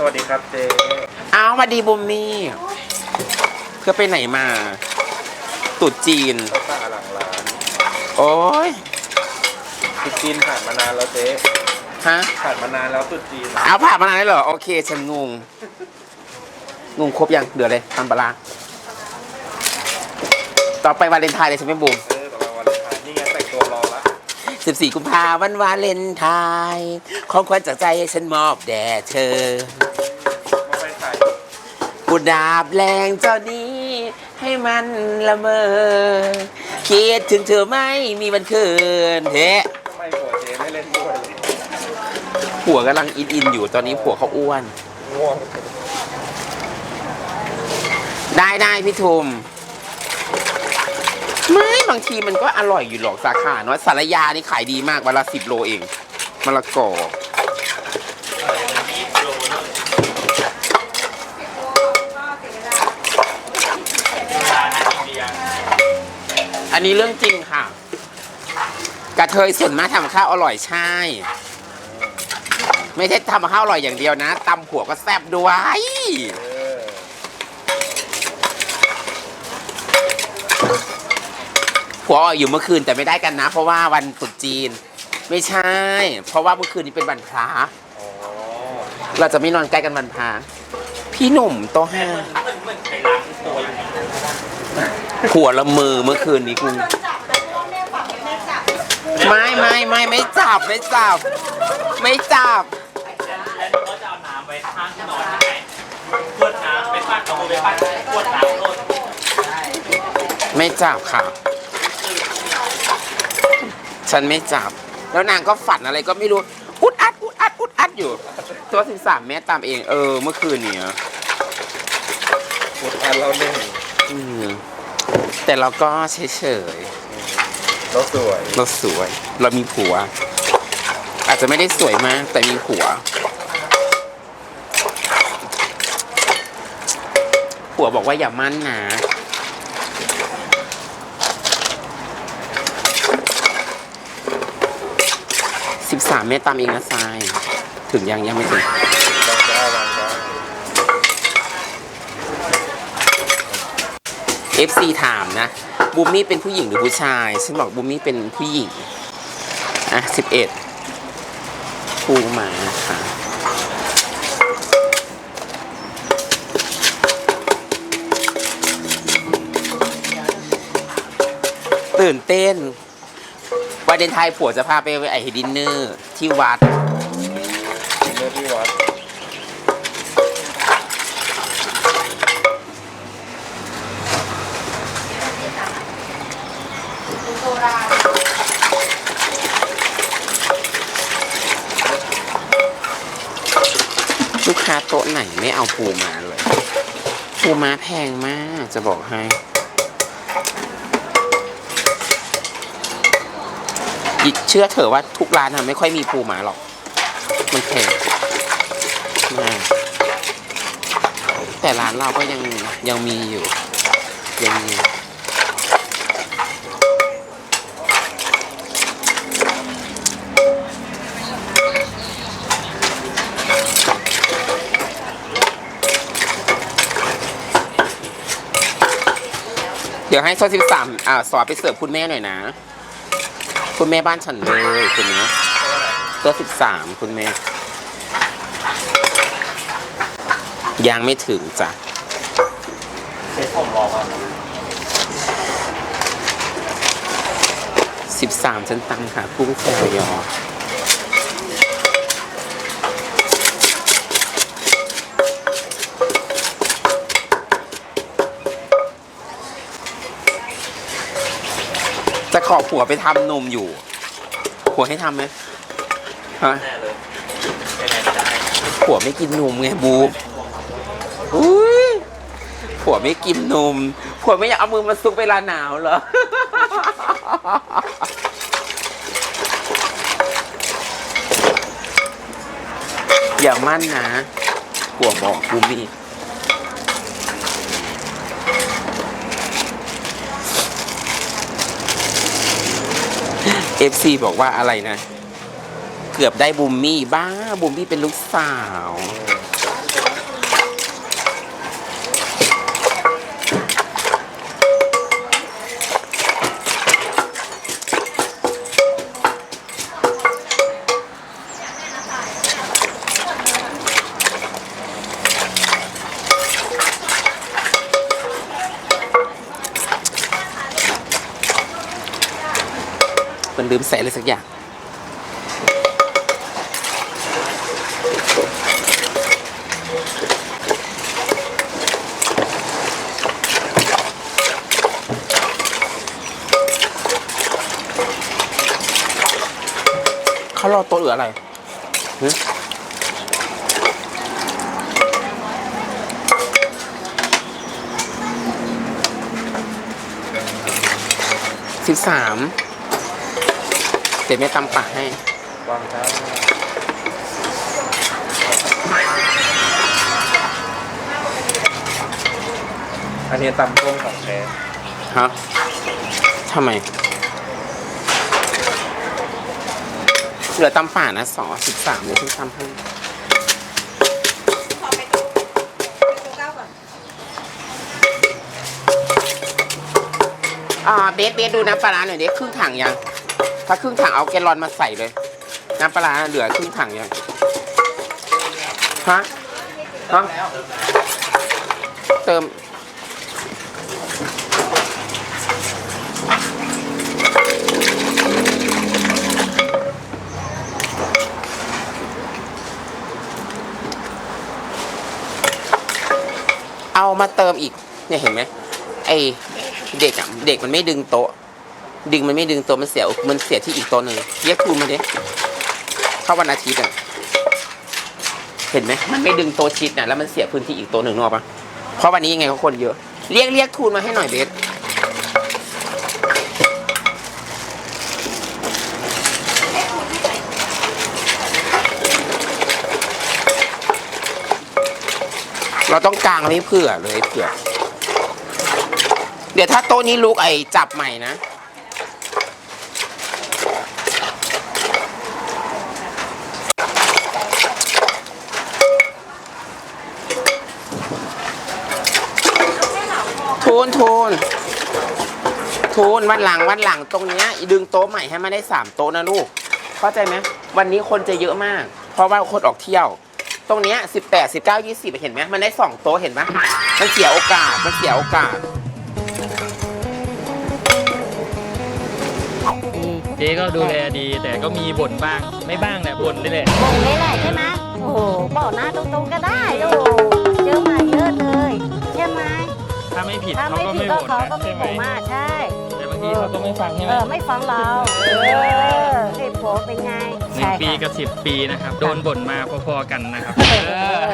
สวัสดีครับเจ๊เอามาดีบุมมี่เพื่อไปไหนมาตรุดจีนข้าวปลาหลังร้านโอ้ยตุ๊ดจีนผ่านมานานแล้วเจ๊ฮะผ่านมานานแล้วตุ๊ดจีนเอาผ่านมานานแล้วเหรอโอเคฉันงงงงครบยังเหลือเลยทำปลาร้าต่อไปวาเลนไทน์เลยใช่ไหมบุมเอ 14 กุมภาวันวาเลนไทน์ของขวัญจากใจให้ฉันมอบแด่เธอกุดาบแรงเจ้านี้ให้มันละเมอคิดถึงเธอไม่มีวันคืนเฮ้ทำไมหัวเจ๊ไม่เล่นด้วยผัวกำลังอินอินอยู่ตอนนี้ผัวเขาอ้วน ง่วงได้ได้พี่ทุม ไม่บางทีมันก็อร่อยอยู่หรอกสาขาเนาะสารยานี่ขายดีมากวันละสิบโลเองมะละกออันนี้เรื่องจริงค่ะ กระเทยส่วนมากทำข้าวอร่อยใช่ ไม่ใช่ทำข้าวอร่อยอย่างเดียวนะตำผัวก็แซ่บด้วย เออผัวออกอยู่เมื่อคืนแต่ไม่ได้กันนะ เพราะว่าวันตรุษจีน ไม่ใช่ เพราะว่าเมื่อคืนนี้เป็นวันพระเราจะไม่นอนใกล้กันวันพระพี่หนุ่มโตะห้าผัวละมือเมื่อคืนนี้กูไม่ไม่ไม่ไม่จับไม่จับ ไม่จับแล้วก็จะเอาน้ำไว้ข้างที่นอนใช่ไหมขวดน้ำไปปั้นเอามือไปปั้นขวดน้ำโลดไม่จับค่ะ ฉันไม่จับ แล้วนางก็ฝันอะไรก็ไม่รู้อุดอัดอุดอัดอุดอัดอยู่ ตัวสิบสามเมตรตามเอง เออ เมื่อคืนเนี่ยหมดอันเราหนึ่งอืมแต่เราก็เฉยเราสวยๆเราสวย เรามีผัว อาจจะไม่ได้สวยมาก แต่มีผัว ผัวบอกว่าอย่ามั่นนะ สิบสามเมตรตามเองนะทราย ถึงยังยังไม่ถึงวางได้วางได้ FC ถามนะ บูมมี่เป็นผู้หญิงหรือผู้ชาย ฉันบอกบูมมี่เป็นผู้หญิง อะสิบเอ็ดปูหมาค่ะ ตื่นเต้น วันเดนไทยผัวจะพาไปไอดินเนอร์ที่วัดเนื้อที่วัดลูกค้าโต๊ะไหนไม่เอาปูมาเลย ปูมาแพงมากจะบอกให้ เชื่อเถอะว่าทุกร้านอะไม่ค่อยมีปูหมาหรอก มันแพงมากแต่ร้านเราก็ยังยังมีอยู่ ยังมีเดี๋ยวให้โซสิบสามอ่าสอนไปเสิร์ฟคุณแม่หน่อยนะ คุณแม่บ้านฉันเลยคุณนี้ตัวสิบสามคุณแม่ ยังไม่ถึงจ้ะเซ็ตผมรอก่อนสิบสามฉันตังค่ะกุ้งแซลยอ ขอผัวไปทำนมอยู่ ผัวให้ทำไหมฮะแน่เลยไปไหนไม่ได้ผัวไม่กินนมไงบูอุ้ยผัวไม่กินนม ผัวไม่อยากเอามือมาซุกเวลาหนาวเหรอ อย่ามั่นนะผัวบอกบูมี่ เอฟซีบอกว่าอะไรนะ เกือบได้บูมมี่บ้าบูมมี่เป็นลูกสาว ลืมใส่อะไรสักอย่าง เขารอโต๊ะหรืออะไรหึสิบสาม เดี๋ยวแม่ตำปากให้วางครับอันนี้ตำต้มของแท้ฮะทำไม เหลือตำป่านะสองสิบสามเดี๋ยวที่ตำให้ขอไปตู้ไปตู้เก้าก่อนอ่าเบสเบสดูน้ำปลาร้าหน่อยดิครึ่งถังยัง ถ้าครึ่งถังเอาแกลลอนมาใส่เลย น้ำปลาร้าเหลือครึ่งถังยังฮะฮะเติม เอามาเติมอีก เนี่ยเห็นไหมไอเด็กอะ เด็กมันไม่ดึงโต๊ะ ดึงมันไม่ดึงต๊ะมันเสียมันเสียที่อีกต๊ะหนึ่งเรียกคูมาดิเข้าวันอาทิตย์อะเห็นไหมมันไม่ดึงโต๊ะชิดนะแล้วมันเสียพื้นที่อีกต๊ะหนึ่งนออกปะเพราะวันนี้ยังไงเขาคนเยอะ เรียกเรียกทูนมาให้หน่อยเบสเราต้องกางไว้เผื่อเลยเผื่อ เดี๋ยวถ้าโต๊ะนี้ลุกไอจับใหม่นะ ทูนทูนทูนวันหลังวันหลังตรงเนี้ยดึงโต๊ะใหม่ให้มันได้สามโต๊ะนะลูก เข้าใจไหมวันนี้คนจะเยอะมาก เพราะว่าคนออกเที่ยว ตรงเนี้ยสิบแปดสิบเก้ายี่สิบเห็นไหมมันได้สองโต๊ะเห็นไหมมันเสียโอกาสมันเสียโอกาสเจ๊ก็ดูแลดี แต่ก็มีบ่นบ้าง ไม่บ้างแหละบ่นนี่แหละบ่งเลยแหละใช่ไหมโอ้โหบอกหน้าตรงๆก็ได้โอ้ เขาไม่ก็ผิดไม่ก็บ่นเขานะก็ไม่ใช่ไหมบ่งมาใช่ แต่บางทีเขาก็ไม่ฟังใช่ไหเอมอ ไม่ฟังเรา เออเหตุผลเป็นไง หนึ่งใช่ปีค่ะกับสิบปีนะครับ โดนบ่นมาพอๆกันนะครับ เออ